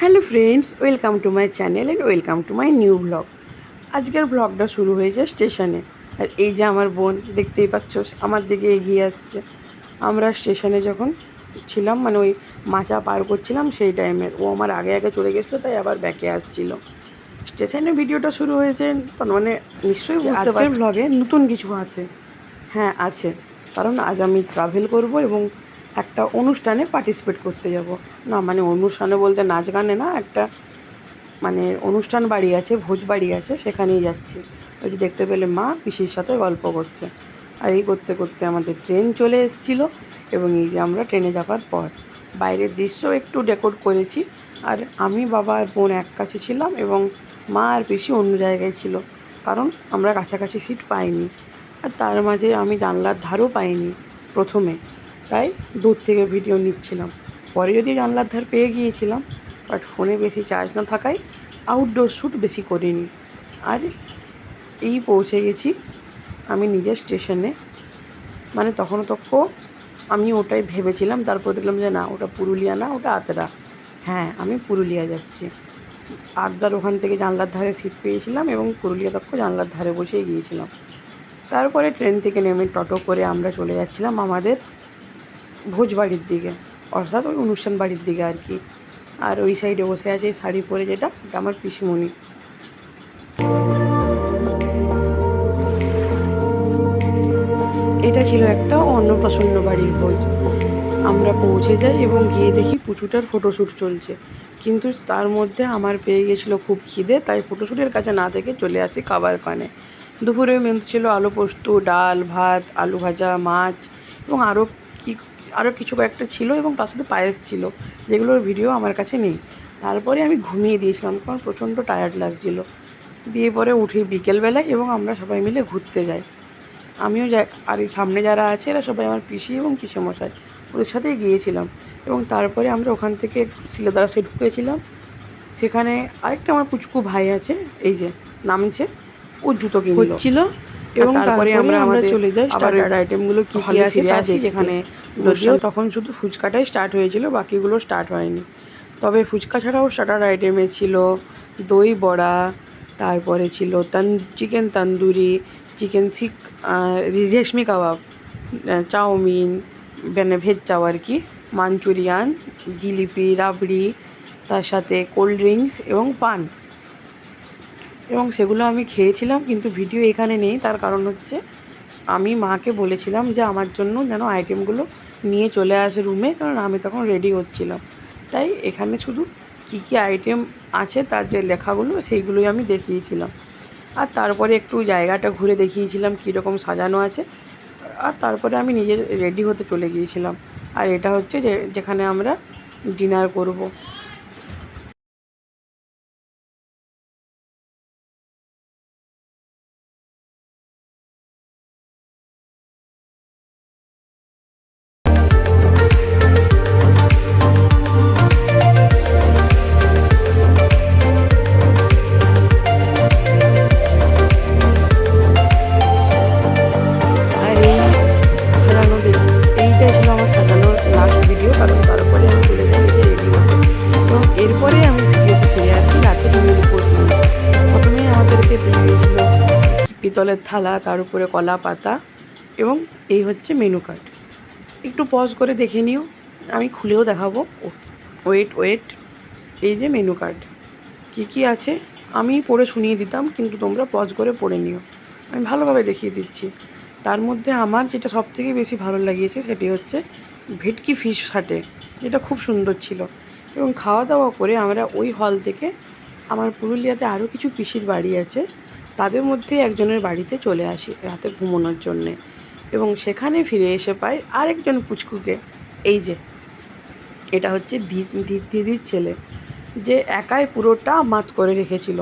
Hello friends welcome to my channel and welcome to my new blog. আজকের ব্লগটা শুরু হয়েছে স্টেশনে। আর এই যে আমার বোন দেখতেই পাচ্ছ আমার দিকে এগিয়ে আসছে। আমরা স্টেশনে যখন ছিলাম মানে ওই মাচা পার করছিলাম সেই টাইমের ও আমার আগে আগে চলে গেছিল তাই আবার ব্যাকে আসছিল। স্টেশনে ভিডিওটা শুরু হয়েছে তার মানে নিশ্চয়ই বুঝতে পারি ব্লগে নতুন কিছু আছে হ্যাঁ আছে। কারণ আজ আমি ট্রাভেল করব এবং একটা অনুষ্ঠানে পার্টিসিপেট করতে যাব। না মানে অনুষ্ঠানে বলতে নাচ গানে না, একটা মানে অনুষ্ঠান বাড়ি আছে, ভোজ বাড়ি আছে, সেখানেই যাচ্ছি। ওই যে দেখতে পেলে মা পিসির সাথে গল্প করছে। আর এই করতে করতে আমাদের ট্রেন চলে এসেছিল এবং এই যে আমরা ট্রেনে যাবার পর। বাইরের দৃশ্য একটু ডেকোড করেছি। আর আমি, বাবা আর বোন এক কাছে ছিলাম এবং মা আর পিসি অন্য জায়গায় ছিল। কারণ আমরা কাছাকাছি সিট পাইনি। আর তার মাঝে আমি জানলার ধারও পাইনি প্রথমে। তাই দূর থেকে ভিডিও নিচ্ছিলাম। পরে যদি জানলার ধার পেয়ে গিয়েছিলাম বাট ফোনে বেশি চার্জ না থাকায় আউটডোর শ্যুট বেশি করিনি। আর এই পৌঁছে গেছি আমি নিজের স্টেশনে মানে তখনও তক্ক আমি ওটাই ভেবেছিলাম, তারপর দেখলাম যে না, ওটা পুরুলিয়া না, ওটা আতরা হ্যাঁ আমি পুরুলিয়া যাচ্ছি। আদ্রার ওখান থেকে জানলার ধারে সিট পেয়েছিলাম এবং পুরুলিয়া তক্ষ জানলার ধারে বসেই গিয়েছিলাম। তারপরে ট্রেন থেকে নেমে টোটো করে আমরা চলে যাচ্ছিলাম আমাদের ভোজবাড়ির দিকে, অর্থাৎ ওই অনুষ্ঠান বাড়ির দিকে আর কি। আর ওই সাইডে বসে আছে এই শাড়ি পরে যেটা ওটা আমার পিসিমণি। এটা ছিল একটা অন্নপ্রাশন্ন বাড়ির ভোজ। আমরা পৌঁছে যাই এবং গিয়ে দেখি পুচুটার ফটোশ্যুট চলছে। কিন্তু তার মধ্যে আমার পেয়ে গেছিল খুব খিদে, তাই ফটোশ্যুটের কাছে না থেকে চলে আসি খাবার পানে। দুপুরে মেনু ছিল আলু পোস্ত, ডাল, ভাত, আলু ভাজা, মাছ এবং আরও আরও কিছু কয়েকটা ছিল এবং তার সাথে পায়েস ছিল, যেগুলোর ভিডিও আমার কাছে নেই। তারপরে আমি ঘুমিয়ে দিয়েছিলাম, কারণ প্রচণ্ড টায়ার্ড লাগছিল। দিয়ে পরে উঠি বিকেলবেলায় এবং আমরা সবাই মিলে ঘুরতে যাই। আমিও যাই আর এই সামনে যারা আছে, এরা সবাই আমার পিসি এবং পিসেমশাই। ওদের সাথেই গিয়েছিলাম এবং তারপরে আমরা ওখান থেকে সিলেদারা সে ঢুকেছিলাম। সেখানে আরেকটা আমার পুচকু ভাই আছে, এই যে, নামছে, ও জুতো কিনছিল এবং তারপরে আমরা আমরা চলে যাই স্টার্টার আইটেমগুলো কি কি আছে আছে যেখানে যদিও তখন শুধু ফুচকাটাই স্টার্ট হয়েছিল বাকিগুলো স্টার্ট হয়নি। তবে ফুচকা ছাড়াও স্টার্টার আইটেমে ছিল দই বড়া তারপরে ছিল তান চিকেন তন্দুরি চিকেন শিক রেশমি কাবাব চাউমিন মানে ভেজ চাও আর কি মাঞ্চুরিয়ান জিলিপি রাবড়ি তার সাথে কোল্ড ড্রিঙ্কস এবং পান। এবং সেগুলো আমি খেয়েছিলাম, কিন্তু ভিডিও এখানে নেই। তার কারণ হচ্ছে, আমি মাকে বলেছিলাম যে আমার জন্য যেন আইটেমগুলো নিয়ে চলে আসে রুমে, কারণ আমি তখন রেডি হচ্ছিলাম। তাই এখানে শুধু কী কী আইটেম আছে তার যে লেখাগুলো, সেইগুলোই আমি দেখিয়েছিলাম। আর তারপরে একটু জায়গাটা ঘুরে দেখিয়েছিলাম, কীরকম সাজানো আছে। আর তারপরে আমি নিজে রেডি হতে চলে গিয়েছিলাম। আর এটা হচ্ছে যে, যেখানে আমরা ডিনার করব। পিতলের থালা, তার উপরে কলা পাতা এবং এই হচ্ছে মেনু কার্ড একটু পজ করে দেখে নিও, আমি খুলেও দেখাবো। ওয়েট ওয়েট এই যে মেনু কার্ড কী কী আছে? আমি পড়ে শুনিয়ে দিতাম, কিন্তু তোমরা পজ করে পড়ে নিও। আমি ভালোভাবে দেখিয়ে দিচ্ছি। তার মধ্যে আমার যেটা সব থেকে বেশি ভালো লাগিয়েছে, সেটি হচ্ছে ভেটকি ফিশ সাটে যেটা খুব সুন্দর ছিল। এবং খাওয়া দাওয়া করে আমরা ওই হল থেকে আমার পুরুলিয়াতে আরও কিছু পিসির বাড়ি আছে তাদের মধ্যে একজনের বাড়িতে চলে আসি রাতে ঘুমানোর জন্যে। এবং সেখানে ফিরে এসে পাই আরেকজন পুচকুকে। এই যে, এটা হচ্ছে দিদির ছেলে, যে একাই পুরোটা মাত করে রেখেছিল।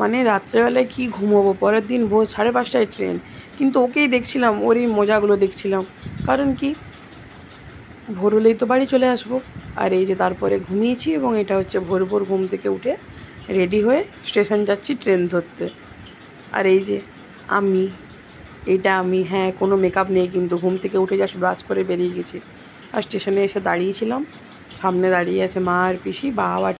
মানে রাত্রেবেলায় কি ঘুমোবো? পরের দিন ভোর সাড়ে পাঁচটায় ট্রেন। কিন্তু ওকেই দেখছিলাম, ওর এই মজাগুলো দেখছিলাম। কারণ কি? ভোর হলেই তো বাড়ি চলে আসব। আর এই যে তারপরে ঘুমিয়েছি এবং এটা হচ্ছে ভোর ভোর ঘুম থেকে উঠে রেডি হয়ে স্টেশন যাচ্ছি ট্রেন ধরতে। আর এই যে আমি, এটা আমি হ্যাঁ কোনো মেকআপ নেই কিন্তু ঘুম থেকে উঠে যাস ব্রাশ করে বেরিয়ে গেছি। আর স্টেশনে এসে দাঁড়িয়েছিলাম, সামনে দাঁড়িয়ে আছে মা আর পিসি, বাবা